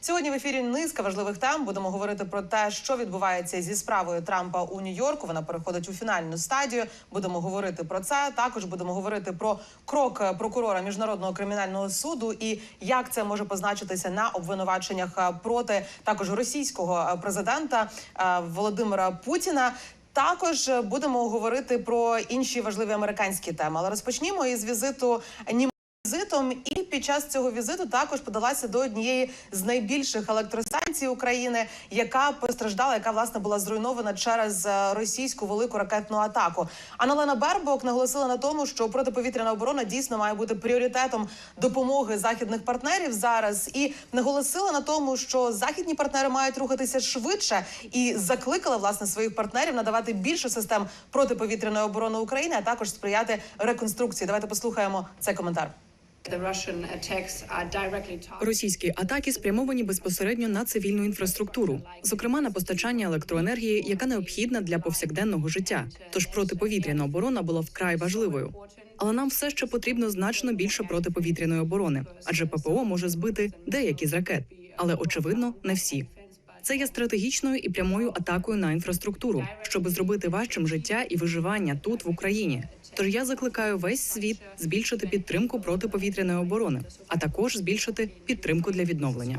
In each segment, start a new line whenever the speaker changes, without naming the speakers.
Сьогодні в ефірі низка важливих тем. Будемо говорити про те, що відбувається зі справою Трампа у Нью-Йорку. Вона переходить у фінальну стадію. Будемо говорити про це. Також будемо говорити про крок прокурора міжнародного кримінального суду і як це може позначитися на обвинуваченнях е, проти також російського е, президента е, Володимира Путіна. Також будемо говорити про інші важливі американські теми. Але розпочнімо із візиту Нім візитом, і під час цього візиту також подалася до однієї з найбільших електростанцій України, яка постраждала, яка власне була зруйнована через е, російську велику ракетну атаку. Аналена Бербок наголосила на тому, що протиповітряна оборона дійсно має бути пріоритетом допомоги західних партнерів зараз, і наголосила на тому, що західні партнери мають рухатися швидше, і закликала власне своїх партнерів надавати більше систем протиповітряної оборони України, а також сприяти реконструкції. Давайте послухаємо цей коментар.
Російські атаки спрямовані безпосередньо на цивільну інфраструктуру, зокрема на постачання електроенергії, яка необхідна для повсякденного життя. Тож протиповітряна оборона була вкрай важливою. Але нам все ще потрібно значно більше протиповітряної оборони, адже ППО може збити деякі з ракет, але очевидно не всі. Це є стратегічною і прямою атакою на інфраструктуру, щоб зробити важчим життя і виживання тут в Україні. Тож я закликаю весь світ збільшити підтримку протиповітряної оборони, а також збільшити підтримку для відновлення.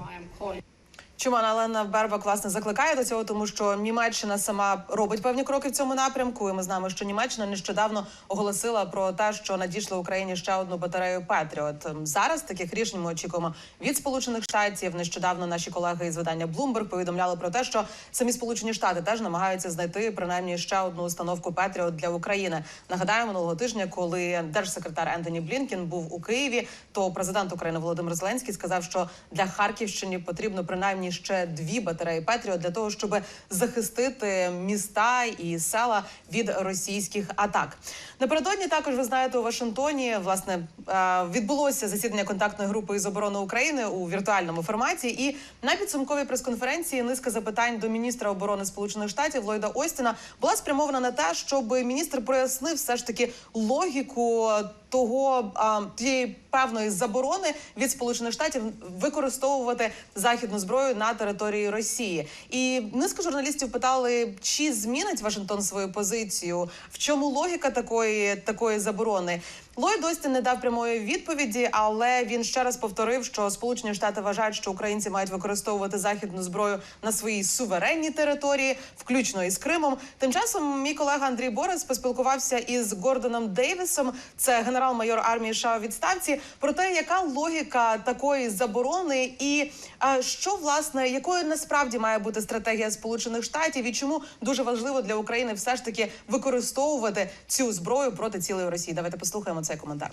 Am
Алена Бербак власне закликає до цього, тому що Німеччина сама робить певні кроки в цьому напрямку. І ми знаємо, що Німеччина нещодавно оголосила про те, що надійшла Україні ще одну батарею Петріот. Ем, Зараз таких рішень ми очікуємо від Сполучених Штатів. Нещодавно наші колеги із видання Bloomberg повідомляли про те, що самі Сполучені Штати теж намагаються знайти принаймні ще одну установку Петріот для України. Нагадаю, минулого тижня, коли держсекретар Ентоні Блінкін був у Києві, то президент України Володимир Зеленський сказав, що для Харківщини потрібно принаймні ще дві батареї Петріот для того, щоб захистити міста і села від російських атак. Напередодні також ви знаєте у Вашингтоні власне е, відбулося засідання контактної групи із оборони України у віртуальному форматі. І на підсумковій прес-конференції низка запитань до міністра оборони Сполучених Штатів Ллойда Остіна була спрямована на те, щоб міністр прояснив все ж таки логіку того а, тієї певної заборони від сполучених штатів використовувати західну зброю на території Росії. І низка журналістів питали, чи змінить Вашингтон свою позицію, в чому логіка такої такої заборони. Ллойд Остін не дав прямої відповіді, але він ще раз повторив, що Сполучені Штати вважають, що українці мають використовувати західну зброю на своїй суверенній території, включно із Кримом. Тим часом мій колега Андрій Борис поспілкувався із Гордоном Дейвісом, це генерал-майор армії США у відставці, про те, яка логіка такої заборони, і а, що власне якою насправді має бути стратегія Сполучених Штатів, і чому дуже важливо для України все ж таки використовувати цю зброю проти цілої Росії. Давайте послухаємо цей коментар.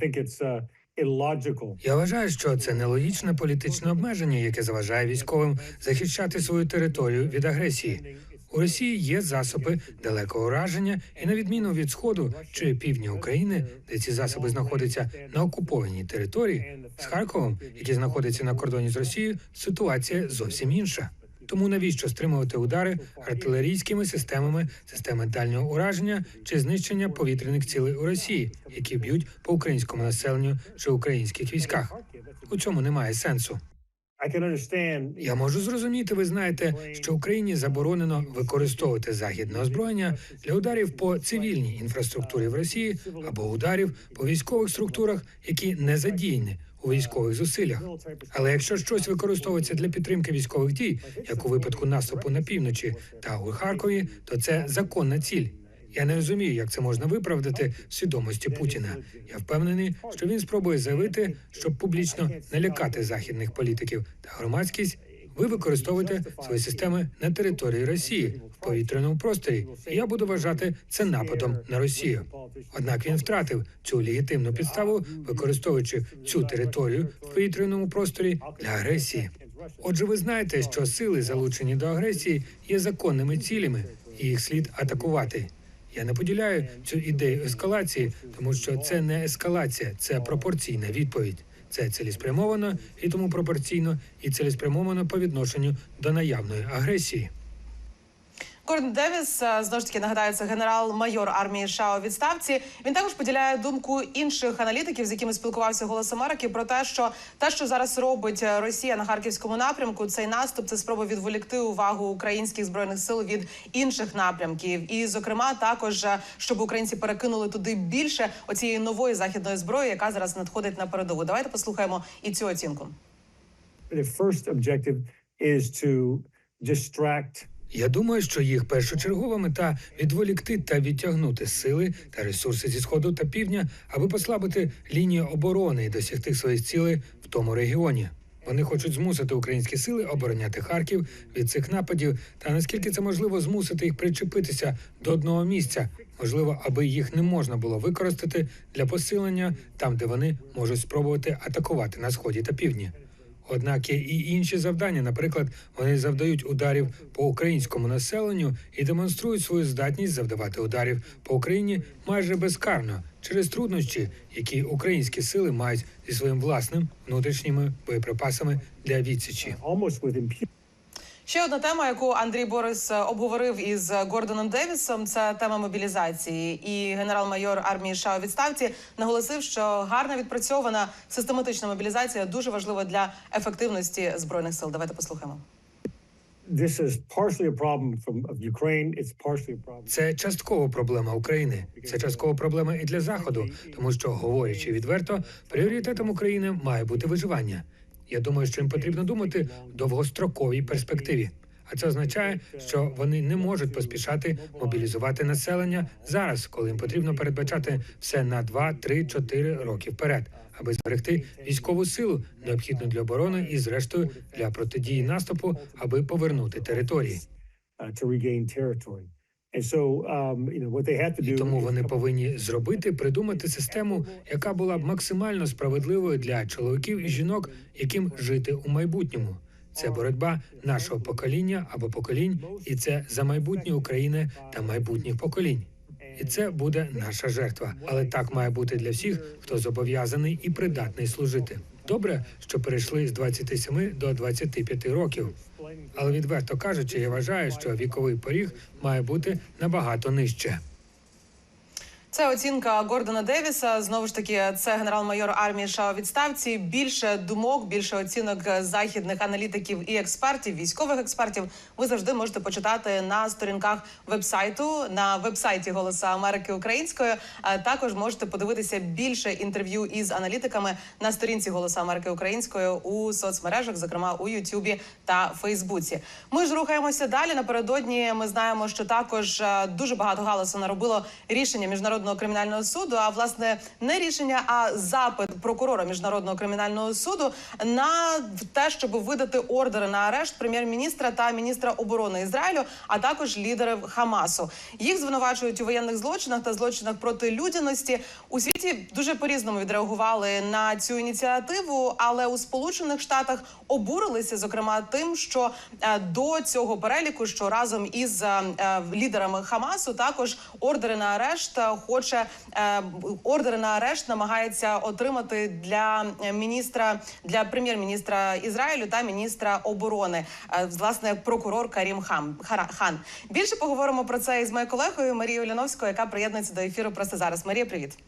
Uh.
Я вважаю, що це нелогічне політичне обмеження, яке заважає військовим захищати свою територію від агресії. У Росії є засоби далекого ураження, і на відміну від сходу чи півдня України, де ці засоби знаходяться на окупованій території, з Харковом, який знаходиться на кордоні з Росією, ситуація зовсім інша. Тому навіщо стримувати удари артилерійськими системами, системи дальнього ураження чи знищення повітряних цілей у Росії, які б'ють по українському населенню чи українських військах? У цьому немає сенсу. Я можу зрозуміти, ви знаєте, що Україні заборонено використовувати західне озброєння для ударів по цивільній інфраструктурі в Росії або ударів по військових структурах, які не задіяні у військових зусиллях. Але якщо щось використовується для підтримки військових дій, як у випадку наступу на півночі та у Харкові, то це законна ціль. Я не розумію, як це можна виправдати в свідомості Путіна. Я впевнений, що він спробує заявити, щоб публічно налякати західних політиків та громадськість. Ви використовуєте свої системи на території Росії в повітряному просторі. І я буду вважати це нападом на Росію. Однак він втратив цю легітимну підставу, використовуючи цю територію в повітряному просторі для агресії. Отже, ви знаєте, що сили, залучені до агресії, є законними цілями, і їх слід атакувати. Я не поділяю цю ідею ескалації, тому що це не ескалація, це пропорційна відповідь. Це цілеспрямовано і тому пропорційно, і цілеспрямовано по відношенню до наявної агресії.
Гордон Девіс е, знову ж таки нагадаю, це генерал-майор армії США у відставці. Він також поділяє думку інших аналітиків, з якими спілкувався голос Америки, про те, що те, що зараз робить е, Росія на харківському напрямку, цей наступ це спроба відволікти увагу українських збройних сил від інших напрямків, і зокрема також е, щоб українці перекинули туди більше оцієї нової західної зброї, яка зараз надходить на передову. Давайте послухаємо і цю оцінку.
The first objective is to distract
Я думаю, що їх першочергова мета відволікти та відтягнути сили та ресурси зі сходу та півдня, аби послабити лінію оборони і досягти своїх цілей в тому регіоні. Вони хочуть змусити українські сили обороняти Харків від цих нападів, та наскільки це можливо змусити їх причепитися до одного місця, можливо, аби їх не можна було використати для посилення там, де вони можуть спробувати атакувати на сході та півдні. Однак є і інші завдання. Наприклад, вони завдають ударів по українському населенню і демонструють свою здатність завдавати ударів по Україні майже безкарно через труднощі, які українські сили мають зі своїм власним внутрішніми боєприпасами для відсічі.
Ще одна тема, яку Андрій Борис е, обговорив із Гордоном Девісом, це тема мобілізації. І генерал-майор армії США у відставці наголосив, що гарна відпрацьована систематична мобілізація дуже важлива для ефективності збройних сил. Давайте послухаємо.
This is partially a problem from of Ukraine. It's partially a problem.
Це частково проблема України. Це частково проблема і для заходу, тому що, говорячи відверто, пріоритетом України має бути виживання. Я думаю, що їм потрібно думати в довгостроковій перспективі. А це означає, що вони не можуть поспішати мобілізувати населення зараз, коли їм потрібно передбачати все на 2, 3, 4 роки вперед, аби зберегти військову силу, необхідну для оборони і, зрештою, для протидії наступу, аби повернути території.
Um.
І тому вони повинні зробити придумати систему, яка була б максимально справедливою для чоловіків і жінок, яким жити у майбутньому. Це боротьба нашого покоління або поколінь, і це за майбутнє України та майбутніх поколінь. І це буде наша жертва. Але так має бути для всіх, хто зобов'язаний і придатний служити. Добре, що перейшли з 27 до 25 років. Але відверто кажучи, я вважаю, що віковий поріг має бути набагато нижче.
Це оцінка Гордона Девіса. Знову ж таки, це генерал-майор армії США у відставці. Більше думок, більше оцінок західних аналітиків і експертів, військових експертів. Ви завжди можете почитати на сторінках вебсайту на вебсайті Голоса Америки Українською. А також можете подивитися більше інтерв'ю із аналітиками на сторінці Голоса Америки Українською у соцмережах, зокрема у Ютубі та Фейсбуці. Ми ж рухаємося далі. Напередодні ми знаємо, що також е, дуже багато галасу наробило рішення міжнародного кримінального суду. А власне не рішення, а запит прокурора міжнародного кримінального суду на те, щоб видати ордери на арешт прем'єр-міністра та міністра оборони Ізраїлю, а також лідерів Хамасу. Їх звинувачують у воєнних злочинах та злочинах проти людяності. У світі дуже по різному відреагували на цю ініціативу, але у Сполучених Штатах обурилися зокрема тим, що е, до цього переліку, що разом із е, е, лідерами Хамасу, також ордери на арешт хоче е, ордери на арешт намагається отримати для міністра для прем'єр-міністра Ізраїлю та міністра оборони, е, власне, прокурор Карім Хам Хара- Хан. Більше поговоримо про це із моєю колегою Марією Ляновською, яка приєднується до ефіру просто зараз. Марія, привіт.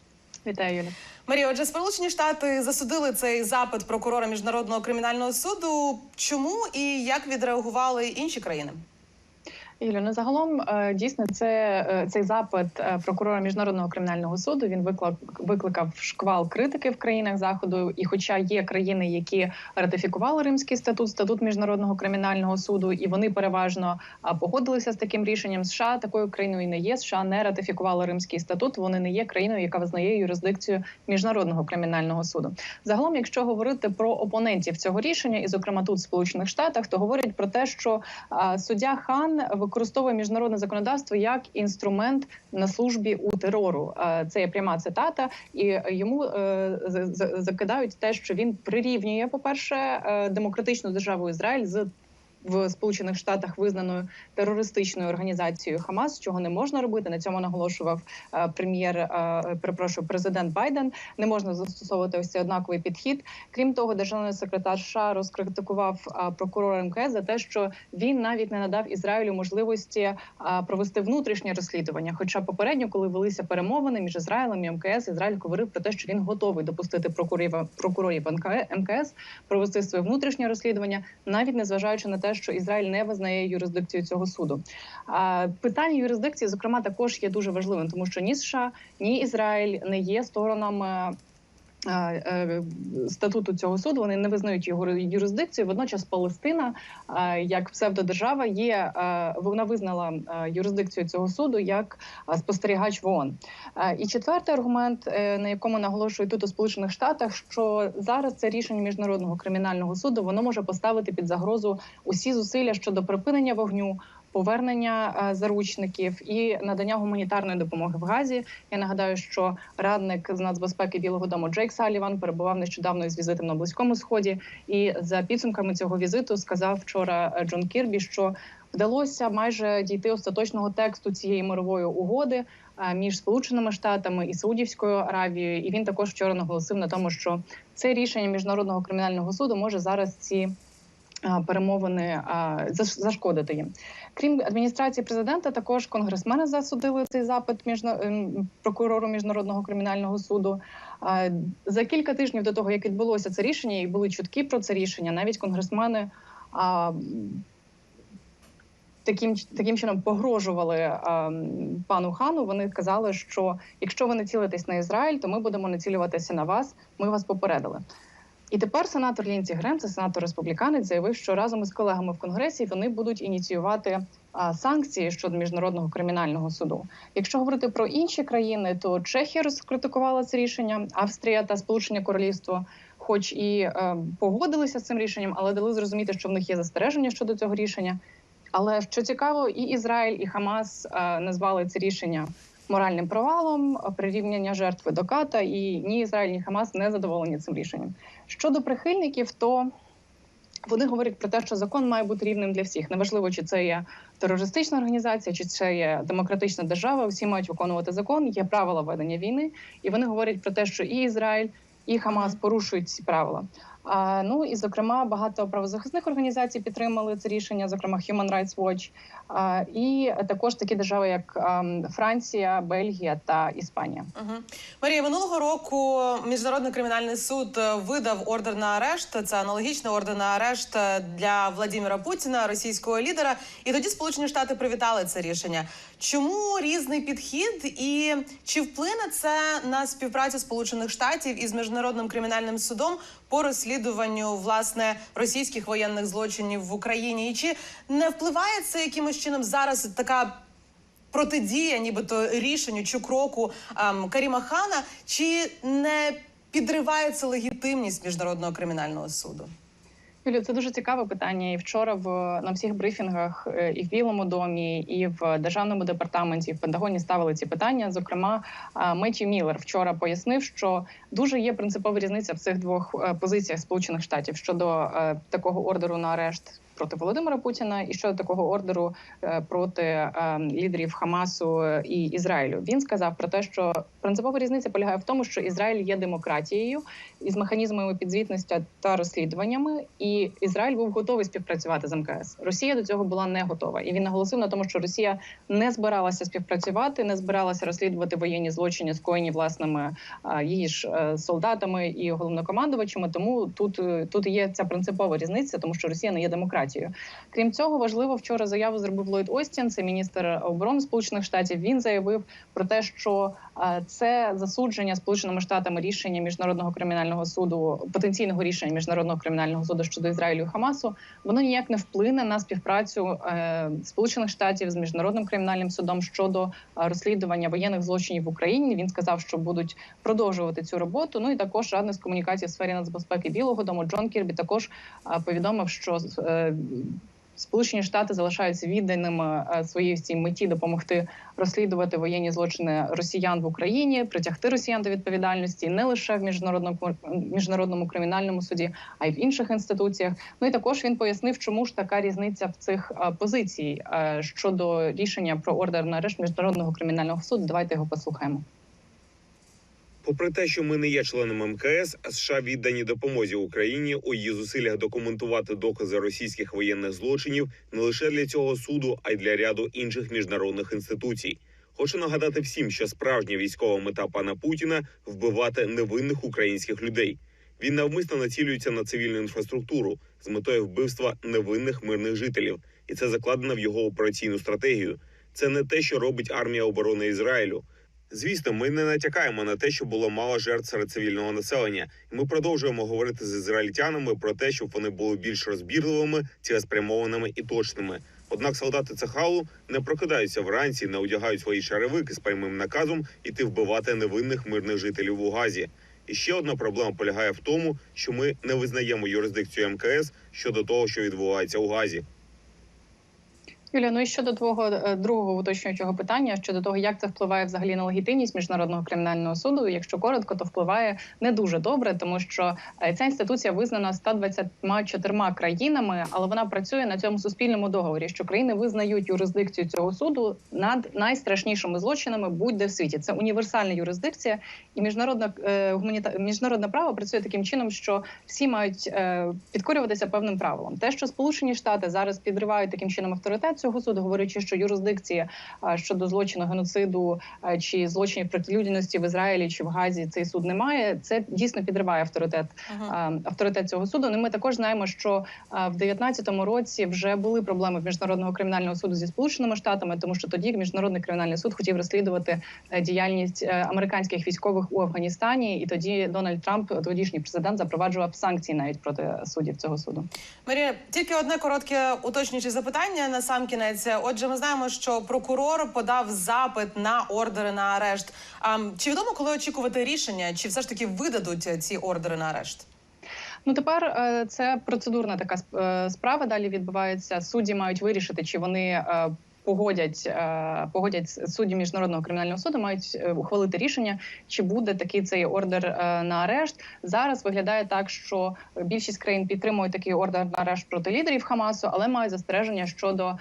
Вітаю, Юля.
Марія, отже, Сполучені Штати засудили цей запит прокурора міжнародного кримінального суду. Чому і як відреагували інші країни?
Ілю, загалом е, дійсно це е, цей запит е, прокурора міжнародного кримінального суду. Він виклик, викликав шквал критики в країнах заходу. І, хоча є країни, які ратифікували Римський статут, статут міжнародного кримінального суду, і вони переважно погодилися з таким рішенням. США такою країною не є. США не ратифікували Римський статут. Вони не є країною, яка визнає юрисдикцію міжнародного кримінального суду. Загалом, якщо говорити про опонентів цього рішення, і зокрема тут в Сполучених Штатах, то говорять про те, що суддя Хан використовує міжнародне законодавство як інструмент на службі у терору. А, Це є пряма цитата, і йому е, закидають те, що він прирівнює, по перше, е, демократичну державу Ізраїль з в Сполучених Штатах визнаною терористичною організацією Хамас, чого не можна робити. На цьому наголошував е, прем'єр. е, перепрошую, президент Байден. Не можна застосовувати ось цей однаковий підхід. Крім того, державний секретар США розкритикував а, прокурора МКС за те, що він навіть не надав Ізраїлю можливості провести внутрішнє розслідування. Хоча попередньо, коли велися перемовини між Ізраїлем і МКС, Ізраїль говорив про те, що він готовий допустити прокурорів прокурорів МКС провести своє внутрішнє розслідування, навіть незважаючи на те, що Ізраїль не визнає юрисдикцію цього суду. А питання юрисдикції, зокрема, також є дуже важливим, тому що ні США, ні Ізраїль не є сторонами. Е, Статуту цього суду вони не визнають його юрисдикцію. Водночас Палестина, як псевдодержава, є вона визнала юрисдикцію цього суду як спостерігач в ООН. І четвертий аргумент, е, на якому наголошують тут у Сполучених Штатах, що зараз це рішення міжнародного кримінального суду воно може поставити під загрозу усі зусилля щодо припинення вогню. Повернення е, заручників і надання гуманітарної допомоги в Газі. Я нагадаю, що радник з нацбезпеки Білого Дому Джейк Саліван перебував нещодавно із візитом на близькому сході. І за підсумками цього візиту сказав вчора Джон Кірбі, що вдалося майже дійти остаточного тексту цієї мирової угоди е, між Сполученими Штатами і Саудівською Аравією. І він також вчора наголосив на тому, що це рішення міжнародного кримінального суду може зараз ці е, перемовини зашкодити їм. Крім адміністрації президента, також конгресмени засудили цей запит міжна... ем, прокурору міжнародного кримінального суду. За кілька тижнів до того, як відбулося це рішення, і були чутки про це рішення, навіть конгресмени таким, таким чином погрожували а, пану хану. Вони казали, що якщо ви не цілитесь на Ізраїль, то ми будемо націлюватися на вас. Ми вас попередили. І тепер сенатор Лінці Грем, це сенатор республіканець, заявив, що разом із колегами в конгресі вони будуть ініціювати санкції щодо міжнародного кримінального суду. Якщо говорити про інші країни, то Чехія розкритикувала це рішення, Австрія та Сполучене Королівство, хоч і е, погодилися з цим рішенням, але дали зрозуміти, що в них є застереження щодо цього рішення. Але що цікаво, і Ізраїль, і Хамас е, назвали це рішення моральним провалом, прирівняння жертви до ката, і ні Ізраїль, ні Хамас не задоволені цим рішенням. Щодо прихильників, то вони говорять про те, що закон має бути рівним для всіх. Неважливо, чи це є терористична організація, чи це є демократична держава. Всі мають виконувати закон. Є правила ведення війни, і вони говорять про те, що і Ізраїль, і Хамас порушують ці правила. Ну і зокрема багато правозахисних організацій підтримали це рішення, зокрема Human Rights Watch, і також такі держави, як Франція, Бельгія та Іспанія.
Угу. Марія, минулого року міжнародний кримінальний суд е, видав ордер на арешт. Це аналогічний ордер на арешт е, для Владимира Путіна, російського лідера. І тоді Сполучені Штати привітали це рішення. Чому різний підхід, і чи вплине це на співпрацю Сполучених Штатів із міжнародним кримінальним судом по розслідуванню власне російських воєнних злочинів в Україні? І чи не впливає це якимось чином зараз така протидія, нібито рішенню чи кроку ем, Каріма Хана, чи не підривається легітимність міжнародного кримінального суду?
Юлію, це дуже цікаве питання. І вчора в на всіх брифінгах е, і в Білому домі, і в державному департаменті, і в Пентагоні ставили ці питання. Зокрема, е, Меті Міллер вчора пояснив, що дуже є принципова різниця в цих двох е, позиціях Сполучених Штатів щодо такого ордеру на арешт. Проти Володимира Путіна і щодо такого ордеру е, проти е, лідерів Хамасу і Ізраїлю він сказав про те, що принципова різниця полягає в тому, що Ізраїль є демократією із механізмами підзвітності та розслідуваннями, і Ізраїль був готовий співпрацювати з МКС. Росія до цього була не готова, і він наголосив на тому, що Росія не збиралася співпрацювати, не збиралася розслідувати воєнні злочини, скоєні власними її ж е, солдатами і головнокомандувачами. Тому тут, е, тут є ця принципова різниця, тому що Росія не є демократією. Демократією. Крім цього, важливо вчора заяву зробив Ллойд Остін, це міністр оборони Сполучених Штатів. Він заявив про те, що е, це засудження Сполученими Штатами рішення міжнародного кримінального суду, потенційного рішення міжнародного кримінального суду щодо Ізраїлю і Хамасу, воно ніяк не вплине на співпрацю е, Сполучених Штатів з міжнародним кримінальним судом щодо е, розслідування воєнних злочинів в Україні. Він сказав, що будуть продовжувати цю роботу. Ну і також радник з комунікації в сфері нацбезпеки Білого Дому Джон Кірбі також повідомив, що Сполучені Штати залишаються відданими е, своїй цій меті допомогти розслідувати воєнні злочини росіян в Україні, притягти росіян до відповідальності не лише в міжнародному міжнародному кримінальному суді, а й в інших інституціях. Ну і також він пояснив, чому ж така різниця в цих е, позицій е, щодо рішення про ордер на арешт міжнародного кримінального суду. Давайте його послухаємо.
Попри те, що ми не є членом МКС, США віддані допомозі Україні у її зусиллях документувати докази російських воєнних злочинів не лише для цього суду, а й для ряду інших міжнародних інституцій. Хочу нагадати всім, що справжня військова мета пана Путіна вбивати невинних українських людей. Він навмисно націлюється на цивільну інфраструктуру з метою вбивства невинних мирних жителів, і це закладено в його операційну стратегію. Це не те, що робить армія оборони Ізраїлю. Звісно, ми не натякаємо на те, що було мало жертв серед цивільного населення, і ми продовжуємо говорити з ізраїльтянами про те, щоб вони були більш розбірливими, цілеспрямованими і точними. Однак солдати Цехалу не прокидаються вранці, не одягають свої шаровики з прямим наказом іти вбивати невинних мирних жителів у Газі. І ще одна проблема полягає в тому, що ми не визнаємо юрисдикцію МКС щодо того, що відбувається у Газі.
Юля, ну і щодо твого е, другого уточнюючого питання щодо того, як це впливає взагалі на легітимність міжнародного кримінального суду. Якщо коротко, то впливає не дуже добре, тому що е, ця інституція визнана 124 країнами, але вона працює на цьому суспільному договорі, що країни визнають юрисдикцію цього суду над найстрашнішими злочинами будь-де в світі. Це універсальна юрисдикція, і міжнародна е, гуманіта... міжнародне право працює таким чином, що всі мають підкорюватися певним правилам. Те, що Сполучені Штати зараз підривають таким чином авторитет цього суду, говорячи, що юрисдикція щодо злочину геноциду чи злочинів проти людяності в Ізраїлі чи в Газі цей суд не має. Це дійсно підриває авторитет а, авторитет цього суду. Ну ми також знаємо, що в 19-му році вже були проблеми в міжнародного кримінального суду зі сполученими штатами, тому що тоді міжнародний кримінальний суд хотів розслідувати е, діяльність е, американських військових у Афганістані, і тоді Дональд Трамп, тодішній президент, запроваджував санкції навіть проти суддів цього суду.
Марія, тільки одне коротке уточнююче запитання на сам кінець. Отже, ми знаємо, що прокурор подав запит на ордери на арешт. А чи відомо, коли очікувати рішення, чи все ж таки видадуть ці ордери на арешт?
Ну тепер е, це процедурна така е, справа. Далі відбувається. Судді мають вирішити, чи вони. Погодять е, погодять судді міжнародного кримінального суду, мають е, ухвалити рішення, чи буде такий цей ордер е, на арешт. Зараз виглядає так, що більшість країн підтримують такий ордер на арешт проти лідерів Хамасу, але мають застереження щодо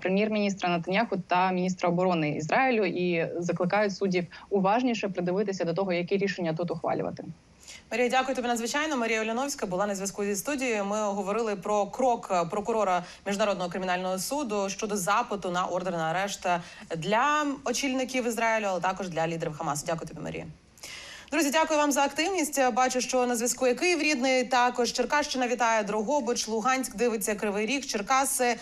прем'єр-міністра Натаняху та міністра оборони Ізраїлю і закликають суддів уважніше придивитися до того, які рішення тут ухвалювати.
Марія, дякую тобі надзвичайно. Марія Оляновська була на зв'язку зі студією. Ми говорили про крок прокурора міжнародного кримінального суду щодо запиту на ордер на арешт для очільників Ізраїлю, але також для лідерів Хамасу. Дякую тобі, Марія. Друзі, дякую вам за активність. Бачу, що на зв'язку є Київ рідний. Також Черкащина вітає Дрогобич, Луганськ дивиться Кривий Ріг, Черкаси.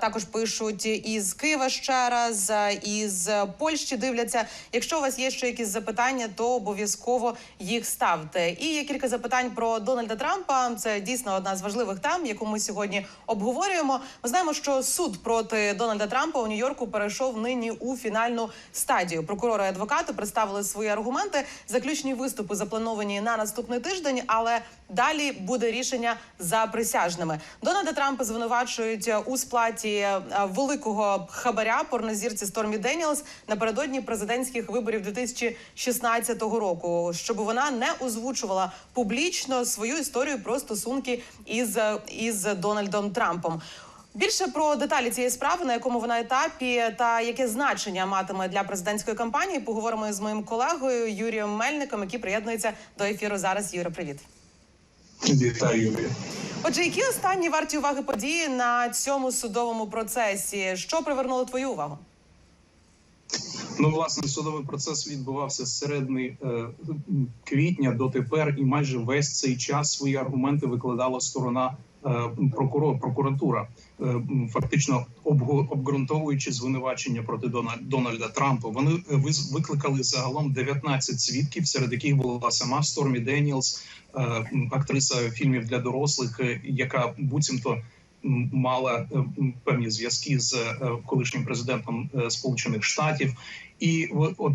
Також пишуть із Києва ще раз, із Польщі дивляться. Якщо у вас є ще якісь запитання, то обов'язково їх ставте. І є кілька запитань про Дональда Трампа. Це дійсно одна з важливих тем, яку ми сьогодні обговорюємо. Ми знаємо, що суд проти Дональда Трампа у Нью-Йорку перейшов нині у фінальну стадію. Прокурори і адвокати представили свої аргументи. Заключні виступи заплановані на наступний тиждень, але далі буде рішення за присяжними. Дональда Трампа звинувачують у сплаті е, великого хабаря порнозірці Стормі Деніелс напередодні президентських виборів 2016 року, щоб вона не озвучувала публічно свою історію про стосунки із, із Дональдом Трампом. Більше про деталі цієї справи, на якому вона етапі, та яке значення матиме для президентської кампанії, поговоримо з моїм колегою Юрієм Мельником, який приєднується до ефіру зараз. Юра, привіт.
Вітаю, Юрія.
Отже, які останні варті уваги події на цьому судовому процесі? Що привернуло твою увагу?
Ну, власне, судовий процес відбувався з середини е, квітня дотепер, і майже весь цей час свої аргументи викладала сторона прокурор, прокуратура, е, фактично обґрунтовуючи звинувачення проти Дона- Дональда Трампа, вони е, викликали загалом 19 свідків, серед яких була сама Стормі Деніелс, е, актриса фільмів для дорослих, е, яка буцімто мала е, певні зв'язки з е, колишнім президентом е, Сполучених Штатів, і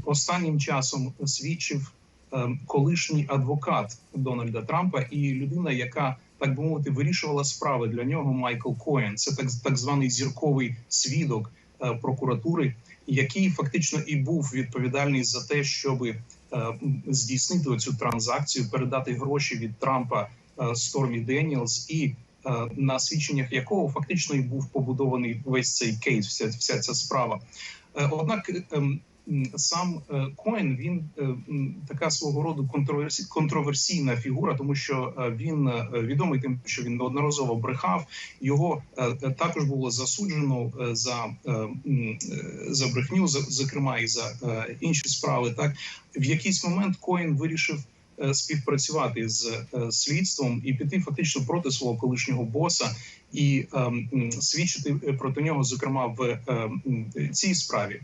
останнім часом свідчив е, колишній адвокат Дональда Трампа і людина, яка так би мовити вирішувала справи для нього. Майкл Коен. Це так, так званий зірковий свідок е, прокуратури, який фактично і був відповідальний за те, щоб е, здійснити цю транзакцію, передати гроші від Трампа е, Стормі Деніелс і. е, На свідченнях якого фактично і був побудований весь цей кейс, вся, вся ця справа. Е, Однак ем, сам е, Коен він е, така свого роду контроверсі, контроверсійна фігура, тому що е, він е, відомий тим, що він неодноразово брехав. Його е, е, також було засуджено е, за, е, е, за брехню, зокрема і за е, інші справи. Так в якийсь момент Коен вирішив. е, Співпрацювати з е, слідством і піти фактично проти свого колишнього боса і ем, м, свідчити е, проти нього, зокрема в е, цій справі.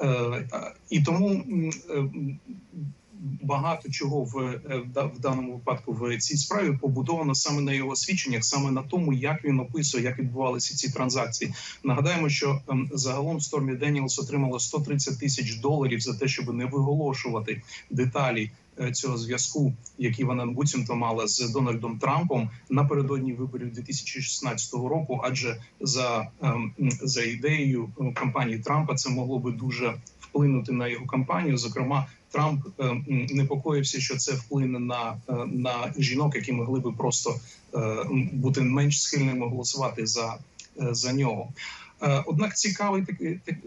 Е, І тому е, багато чого в, е, в даному випадку в цій справі побудовано саме на його свідченнях, саме на тому, як він описує, як відбувалися ці транзакції. Нагадаємо, що ем, загалом Стормі Деніелс отримала 130 тисяч доларів за те, щоб не виголошувати деталі. Е, Цього зв'язку, який вона буцімто мала з Дональдом Трампом напередодні виборів 2016 року, адже за ем, за ідеєю е, кампанії Трампа це могло би дуже вплинути на його кампанію. Зокрема, Трамп е, непокоївся, що це вплине на, на жінок, які могли би просто бути менш схильними голосувати за, за нього. Е, Однак цікавий так,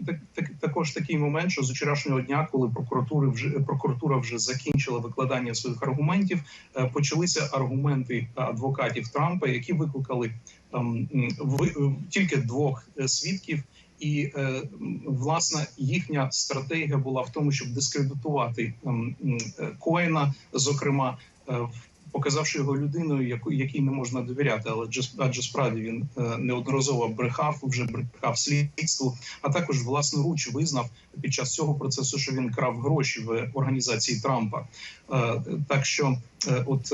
так, так, також такий момент, що з вчорашнього дня, коли прокуратури вже прокуратура вже закінчила викладання своїх аргументів, е, почалися аргументи адвокатів Трампа, які викликали там м, ви- тільки двох е, свідків. І е, власне їхня стратегія була в тому, щоб дискредитувати ем, м, е, Коена, зокрема, е, в- показавши його людиною, якій не можна довіряти, але адже, справді він е, неодноразово брехав, вже брехав слідству, а також власноруч визнав під час цього процесу, що він крав гроші в організації Трампа. Е, так що, е, от,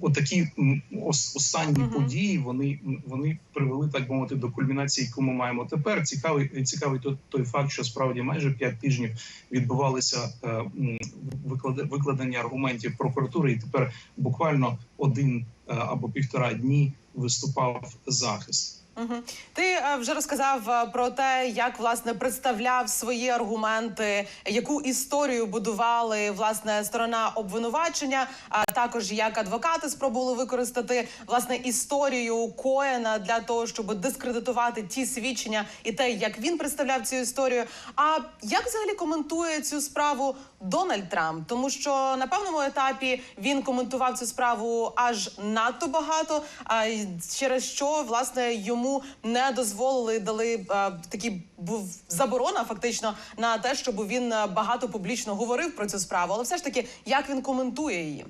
от такі останні
Мгм.
події вони вони привели так би мовити до кульмінації, яку ми маємо тепер. Цікавий цікавий той, той факт, що справді майже п'ять тижнів відбувалися викладе- викладення аргументів прокуратури, і тепер буквально один е, або півтора дні виступав захист.
Угу. Ти е, вже розказав е, про те, як власне представляв свої аргументи, яку історію будували власне сторона обвинувачення, а також як адвокати спробували використати власне історію Коена для того, щоб дискредитувати ті свідчення і те, як він представляв цю історію. А як взагалі коментує цю справу Дональд Трамп? Тому що на певному етапі він коментував цю справу аж надто багато, а через що власне йому не дозволили, дали е, такі був заборона фактично на те, щоб він е, багато публічно говорив про цю справу. Але все ж таки, як він коментує її?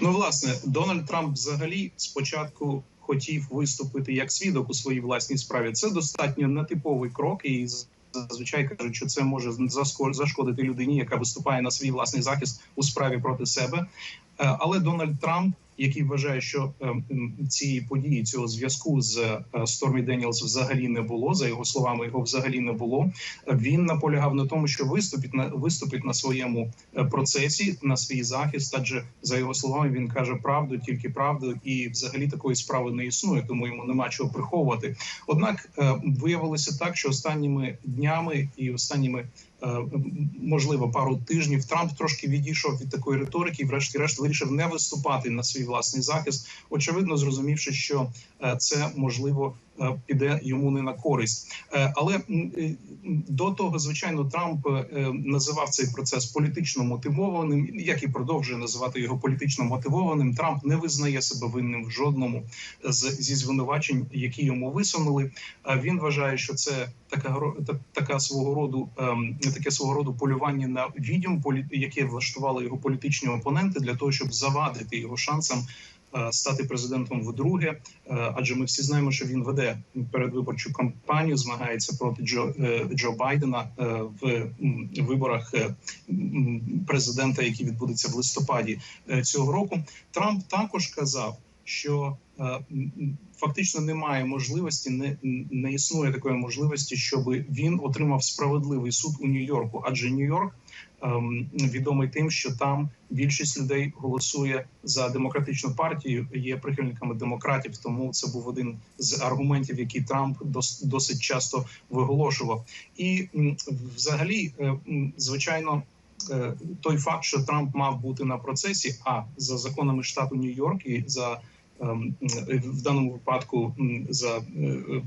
Ну, власне, Дональд Трамп взагалі спочатку хотів виступити як свідок у своїй власній справі. Це достатньо нетиповий крок, і зазвичай кажуть, що це може зашкодити людині, яка виступає на свій власний захист у справі проти себе. Е, Але Дональд Трамп, який вважає, що е, цієї події цього зв'язку з е, Стормі Деніелс взагалі не було, за його словами, його взагалі не було. Він наполягав на тому, що виступить на виступить на своєму е, процесі на свій захист. Адже за його словами він каже правду, тільки правду, і взагалі такої справи не існує, тому йому нема чого приховувати. Однак е, виявилося так, що останніми днями і останніми. Е, Можливо, пару тижнів. Трамп трошки відійшов від такої риторики, і врешті-решт вирішив не виступати на свій власний захист, очевидно, зрозумівши, що е, це можливо піде йому не на користь. Е, Але е, до того, звичайно, Трамп е, називав цей процес політично мотивованим, як і продовжує називати його політично мотивованим. Трамп не визнає себе винним в жодному з зі звинувачень, які йому висунули. Він вважає, що це така така свого роду ем, таке свого роду полювання на відьом, яке влаштували його політичні опоненти для того, щоб завадити його шансам е, стати президентом вдруге, е, адже ми всі знаємо, що він веде передвиборчу кампанію, змагається проти Джо е, Джо Байдена е, в виборах е, президента, які відбудуться в листопаді е, цього року. Трамп також казав, що е, фактично немає можливості, не, не існує такої можливості, щоб він отримав справедливий суд у Нью-Йорку, адже Нью-Йорк відомий тим, що там більшість людей голосує за демократичну партію, є прихильниками демократів. Тому це був один з аргументів, які Трамп дос, досить часто виголошував. І взагалі, е, звичайно. е, Той факт, що Трамп мав бути на процесі, а за законами штату Нью-Йорк і за ем, в даному випадку за е,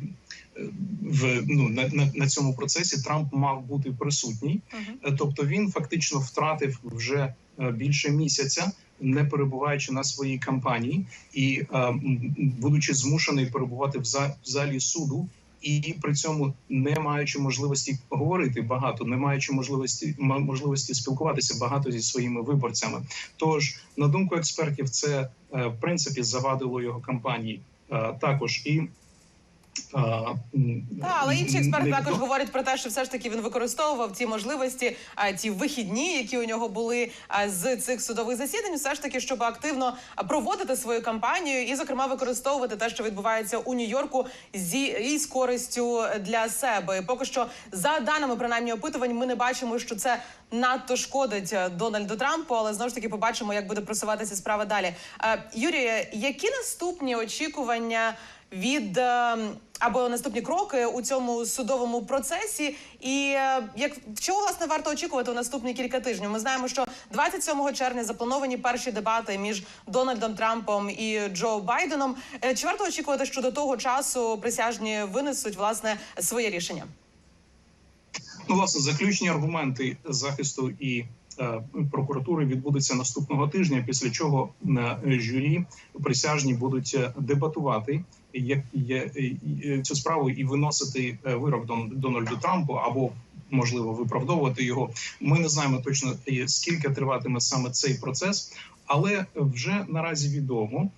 в ну на, на, на цьому процесі Трамп мав бути присутній. Е, Тобто він фактично втратив вже е, більше місяця, не перебуваючи на своїй кампанії, і е, будучи змушений перебувати в за- в залі суду. І при цьому не маючи можливості говорити багато, не маючи можливості можливості спілкуватися багато зі своїми виборцями. Тож, на думку експертів, це е, в принципі завадило його кампанії е, також і. Е,
Та, але інші експерти також говорять про те, що все ж таки він використовував ті можливості, а, ті вихідні, які у нього були з цих судових засідань, все ж таки, щоб активно проводити свою кампанію і, зокрема, використовувати те, що відбувається у Нью-Йорку, зі і з користю для себе. І поки що, за даними принаймні опитувань, ми не бачимо, що це надто шкодить е, Дональду Трампу, але знову ж таки побачимо, як буде просуватися справа далі. Е, Юрія, які наступні очікування? Від е, або наступні кроки у цьому судовому процесі, і е, як чого власне варто очікувати у наступні кілька тижнів? Ми знаємо, що 27 червня заплановані перші дебати між Дональдом Трампом і Джо Байденом. Е, Чи варто очікувати, що до того часу присяжні винесуть власне своє рішення?
Ну, власне, заключні аргументи захисту і е, прокуратури відбудуться наступного тижня, після чого на журі присяжні будуть дебатувати як є цю справу і виносити е, вирок Дон- Дональду Трампу або. Можливо, виправдовувати його. Ми не знаємо точно скільки триватиме саме цей процес, але вже наразі відомо,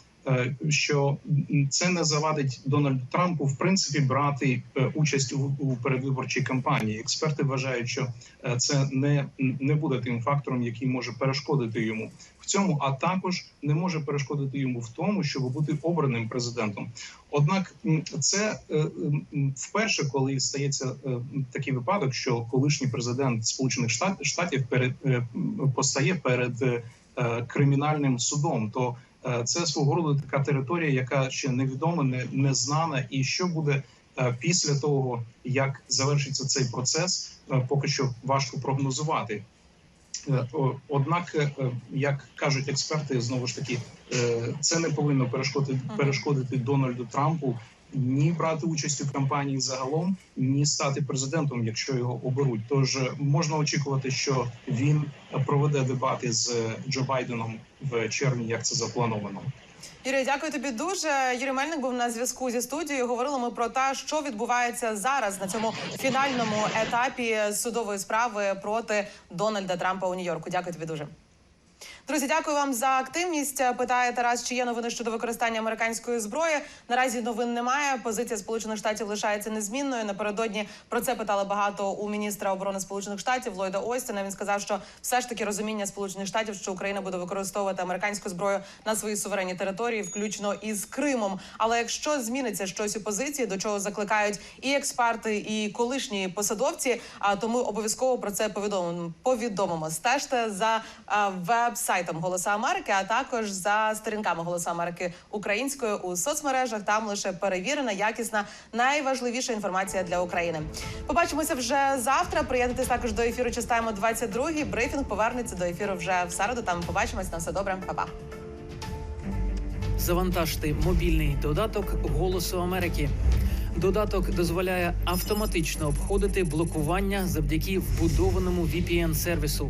що це не завадить Дональду Трампу в принципі брати е, участь у, передвиборчій кампанії. Експерти вважають, що е, це не, не буде тим фактором, який може перешкодити йому в цьому, а також не може перешкодити йому в тому, щоб бути обраним президентом. Однак це е, вперше, коли стається е, такий випадок, що колишній президент Сполучених Штат- Штатів перед е, постає перед е, е, кримінальним судом, то е, це свого роду така територія, яка ще невідома, не, не знана, і що буде е, після того, як завершиться цей процес, е, поки що важко прогнозувати. Е, Однак, е, е, як кажуть експерти, знову ж таки, е, це не повинно перешкодити перешкодити Дональду Трампу ні брати участь у кампанії загалом, ні стати президентом, якщо його оберуть. Тож е, можна очікувати, що він проведе дебати з Джо Байденом в червні, як це заплановано.
Юрій, дякую тобі дуже. Юрій Мельник був на зв'язку зі студією. Говорили ми про те, що відбувається зараз на цьому фінальному етапі судової справи проти Дональда Трампа у Нью-Йорку. Дякую тобі дуже. Друзі, дякую вам за активність. Питає Тарас, чи є новини щодо використання американської зброї. Наразі новин немає. Позиція Сполучених Штатів лишається незмінною. Напередодні про це питали багато у міністра оборони Сполучених Штатів Ллойда Остіна. Він сказав, що все ж таки розуміння Сполучених Штатів, що Україна буде використовувати американську зброю на своїй суверенній території, включно із Кримом. Але якщо зміниться щось у позиції, до чого закликають і експерти, і колишні посадовці, а то ми обов'язково про це повідомимо. Повідомимо. Стежте за а, веб-сайтом Голоса Америки, а також за сторінками Голоса Америки українською у соцмережах. Там лише перевірена, якісна, найважливіша інформація для України. Побачимося вже завтра. Приєднуйтесь також до ефіру. Чистаємо 22-й. Брифінг повернеться до ефіру вже в середу. Там побачимось. На все добре, Па-па.
Завантажте мобільний додаток Голосу Америки. Додаток дозволяє автоматично обходити блокування завдяки вбудованому VPN-сервісу.